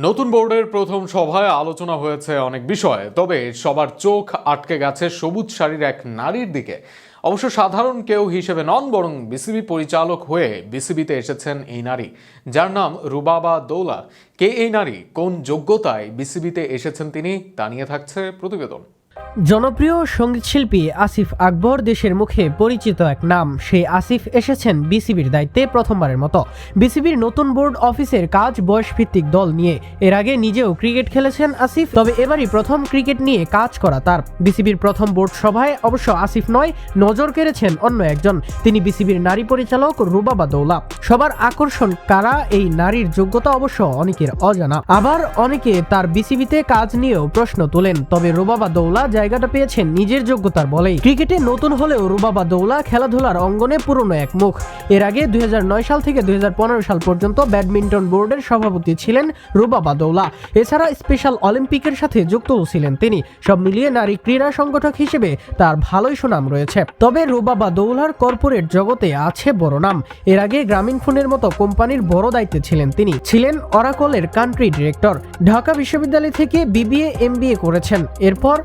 নতুন বোর্ডের প্রথম সভায় আলোচনা হয়েছে অনেক বিষয়, তবে সবার চোখ আটকে গেছে সবুজ শাড়ির এক নারীর দিকে। অবশ্য সাধারণ কেউ হিসেবে নন, বরং বিসিবি পরিচালক হয়ে বিসিবিতে এসেছেন এই নারী। যার নাম রুবাবা দৌলা। কে এই নারী? কোন যোগ্যতায় বিসিবিতে এসেছেন তিনি? তা নিয়ে থাকছে প্রতিবেদন। জনপ্রিয় সঙ্গীতশিল্পী আসিফ আকবর দেশের মুখে পরিচিত এক নাম। সেই আসিফ এসেছেন বিসিবির দায়িত্বে প্রথমবারের মতো। বিসিবির নতুন বোর্ড অফিসের কাজ, বয়সভিত্তিক দল নিয়ে। এর আগে নিজেও ক্রিকেট খেলেছেন আসিফ, তবে এবারই প্রথম ক্রিকেট নিয়ে কাজ করা তার। বিসিবির প্রথম বোর্ড সভায় অবশ্য আসিফ নয়, নজর কেড়েছেন অন্য একজন। তিনি বিসিবির নারী পরিচালক রুবাবা দৌলা। সবার আকর্ষণ কারা, এই নারীর যোগ্যতা অবশ্য অনেকের অজানা। আবার অনেকে তার বিসিবিতে কাজ নিয়েও প্রশ্ন তোলেন, তবে রুবাবা দৌলা জায়গাটা পেয়েছেন নিজের যোগ্যতার বলেই। ক্রিকেটে নতুন হলেও রুবাবা দৌলা খেলাধুলার অঙ্গনে পুরনো এক মুখ। এর আগে দুই সাল থেকে দুই সাল পর্যন্ত ব্যাডমিন্টন বোর্ডের সভাপতি ছিলেন রুবাবা দৌলা। এছাড়া স্পেশাল অলিম্পিকের সাথে যুক্তও ছিলেন তিনি। সব মিলিয়ে নারী ক্রীড়া সংগঠক হিসেবে তার ভালোই সুনাম রয়েছে। তবে রুবাবা দৌলার কর্পোরেট জগতে আছে বড় নাম। এর আগে গ্রামীণ ফোনের মতো কোম্পানির বড় দায়িত্বে ছিলেন তিনি। ছিলেন অরাকলের কান্ট্রি ডিরেক্টর ঢাকা বিশ্ববিদ্যালয় থেকে বিবিএ, এমবিএ করেছেন। এরপর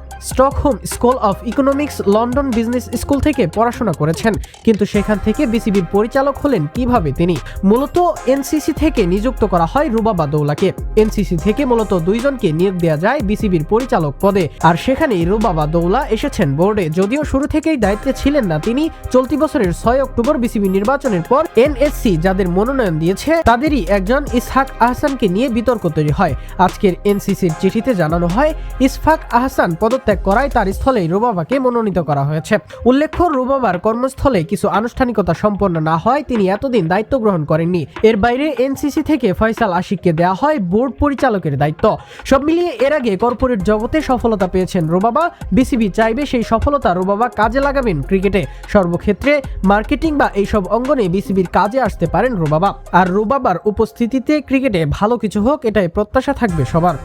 Stockholm School of Economics London Business School থেকে পড়াশোনা করেছেন। কিন্তু সেখান থেকে বিসিবির পরিচালক হলেন কীভাবে তিনি? মূলত এনসিসি থেকে নিযুক্ত করা হয় রুবাবা দৌলাকে এনসিসি থেকে মূলত দুইজনকে নিয়োগ দেওয়া যায় বিসিবির পরিচালক পদে। আর সেখানেই রুবাবা দৌলা এসেছেন বোর্ডে। যদিও শুরু থেকেই দায়িত্বে ছিলেন না তিনি, চলতি বছরের ছয় অক্টোবর বিসিবি নির্বাচনের পর এনএসসি যাদের মনোনয়ন দিয়েছে, তাদেরই একজন ইসহাক আহসানকে নিয়ে বিতর্ক তৈরি হয়। আজকের এনসিসির চিঠিতে জানানো হয় ইসফাক আহসান পদত্যাগ করায় তার স্থলেই রুবাবাকে মনোনীত করা হয়েছে। উল্লেখ্য, রুবাবার কর্মস্থলে কিছু আনুষ্ঠানিকতা সম্পন্ন না হয় তিনি এতদিন দায়িত্ব গ্রহণ করেননি। এর বাইরে এনসিসি থেকে ফয়সাল আশিককে দেওয়া হয় বোর্ড পরিচালকের দায়িত্ব। সব মিলিয়ে এর আগে কর্পোরেট জগতে সফলতা পেয়েছেন রুবাবা। বিসিবি চাইবে সেই সফলতা রুবাবা কাজে লাগাবেন ক্রিকেটে। সর্বক্ষেত্রে মার্কেটিং বা এইসব অঙ্গনে বিসিবির কাজে আসতে পারেন রুবাবা। আর রুবাবার উপস্থিতিতে ক্রিকেটে ভালো কিছু হোক, এটাই প্রত্যাশা থাকবে সবার।